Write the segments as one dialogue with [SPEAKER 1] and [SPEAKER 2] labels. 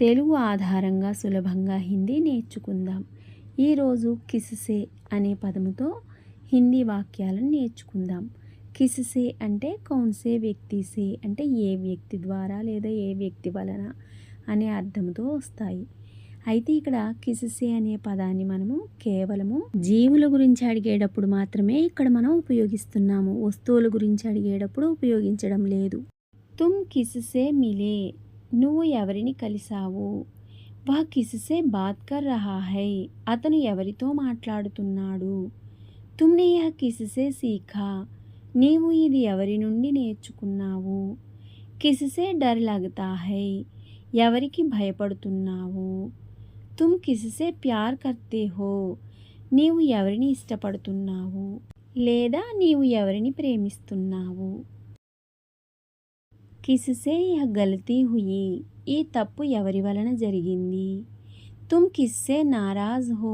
[SPEAKER 1] తెలుగు ఆధారంగా సులభంగా హిందీ నేర్చుకుందాం. ఈరోజు కిస్సే అనే పదముతో హిందీ వాక్యాలను నేర్చుకుందాం. కిసిసే అంటే కౌన్సే వ్యక్తిసే అంటే ఏ వ్యక్తి ద్వారా లేదా ఏ వ్యక్తి వలన అనే అర్థంతో వస్తాయి. అయితే ఇక్కడ కిసిసే అనే పదాన్ని మనము కేవలము జీవుల గురించి అడిగేటప్పుడు మాత్రమే ఇక్కడ మనం ఉపయోగిస్తున్నాము. వస్తువుల గురించి అడిగేటప్పుడు ఉపయోగించడం లేదు. తుమ్ కిస్సే మిలే నువ్వు ఎవరిని కలిసావు వా కిసిసే బాత్ కర్ రహా హై అతను ఎవరితో మాట్లాడుతున్నాడు? తుమ్నే యహ కిసిసే సీఖా నీవు ఇది ఎవరి నుండి నేర్చుకున్నావు? కిసిసే డర్ లగతా హై ఎవరికి భయపడుతున్నావు? తుమ్ కిసిసే ప్యార్ కర్తే హో నీవు ఎవరిని ఇష్టపడుతున్నావు? లేదా నీవు ఎవరిని ప్రేమిస్తున్నావు? కిస్సే యహ గలతీ హుయి ఈ తప్పు ఎవరి వలన జరిగింది? తుమ్ కిస్సే నారాజ్ హో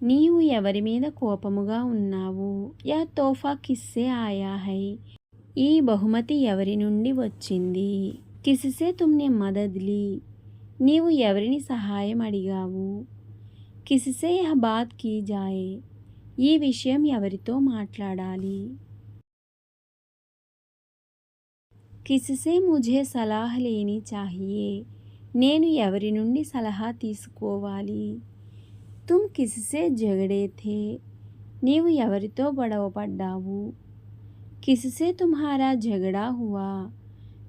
[SPEAKER 1] నీవు ఎవరి మీద కోపముగా ఉన్నావు? యా తోఫా కిస్సే ఆయా హై ఈ బహుమతి ఎవరి నుండి వచ్చింది? కిస్సే తుమ్నే మదద్లి నీవు ఎవరిని సహాయం అడిగావు? కిస్సే యహ బాత్ కీ జాయే ఈ విషయం ఎవరితో మాట్లాడాలి? కిసిసే ముఝే సలహ లేని చాహియే. నేను ఎవరి నుండి సలహా తీసుకోవాలి? తుమ్ కిసిసే జగడేథే నీవు ఎవరితో గొడవపడ్డావు కిసిసే తుమ్హారా జగడా హువా?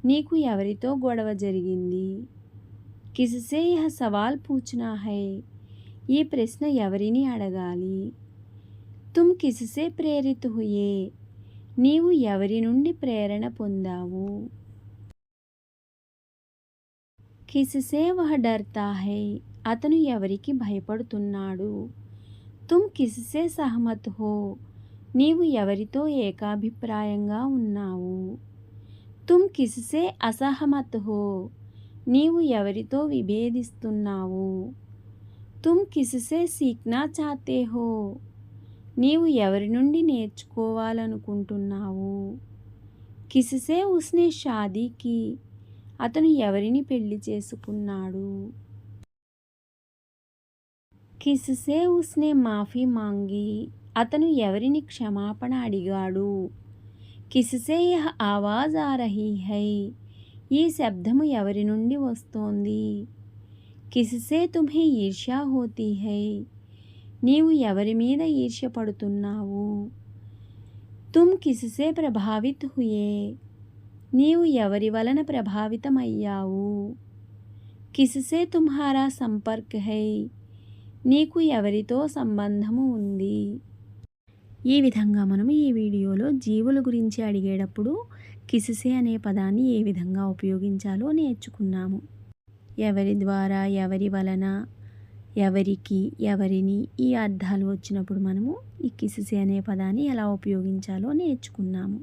[SPEAKER 1] నీకు ఎవరితో గొడవ జరిగింది? కిసిసే యహ సవాల్ పూచనా హై? ఈ ప్రశ్న ఎవరిని అడగాలి? తుమ్ కిసిసే ప్రేరిత హుయే? నీవు ఎవరి నుండి ప్రేరణ పొందావు? కిసిసే వహ డర్తా హై అతను ఎవరికి భయపడుతున్నాడు? తుమ్ కిస్సే సహమత్ హో నీవు ఎవరితో ఏకాభిప్రాయంగా ఉన్నావు? తుమ్ కిసిసే అసహమత్ హో నీవు ఎవరితో విభేదిస్తున్నావు? తుమ్ కిసిసే సీఖ్నా చాతే హో నీవు ఎవరి నుండి నేర్చుకోవాలనుకుంటున్నావు? కిస్సే ఉస్నే షాదీకి అతను ఎవరిని పెళ్ళి చేసుకున్నాడు? కిస్సే ఉస్నే మాఫీ మాంగి అతను ఎవరిని క్షమాపణ అడిగాడు? కిసిసే యహ ఆవాజ్ ఆ రహీ హై ఈ శబ్దము ఎవరి నుండి వస్తోంది? కిస్సే తుమ్హే ఈర్ష్యా హోతీ హై నీవు ఎవరి మీద ఈర్ష్యపడుతున్నావు? తుమ్ కిసిసే ప్రభావిత్ హుయే నీవు ఎవరి వలన ప్రభావితమయ్యావు? కిసిసే తుమ్హారా సంపర్క్ హై నీకు ఎవరితో సంబంధము ఉంది? ఈ విధంగా మనం ఈ వీడియోలో జీవుల గురించి అడిగేటప్పుడు కిసిసే అనే పదాన్ని ఏ విధంగా ఉపయోగించాలో నేర్చుకున్నాము. ఎవరి ద్వారా ఎవరి వలన ఎవరికి ఎవరిని ఈ అర్థాలు వచ్చినప్పుడు మనము ఈ కిసిసి అనే పదాన్ని ఎలా ఉపయోగించాలో నేర్చుకున్నాము.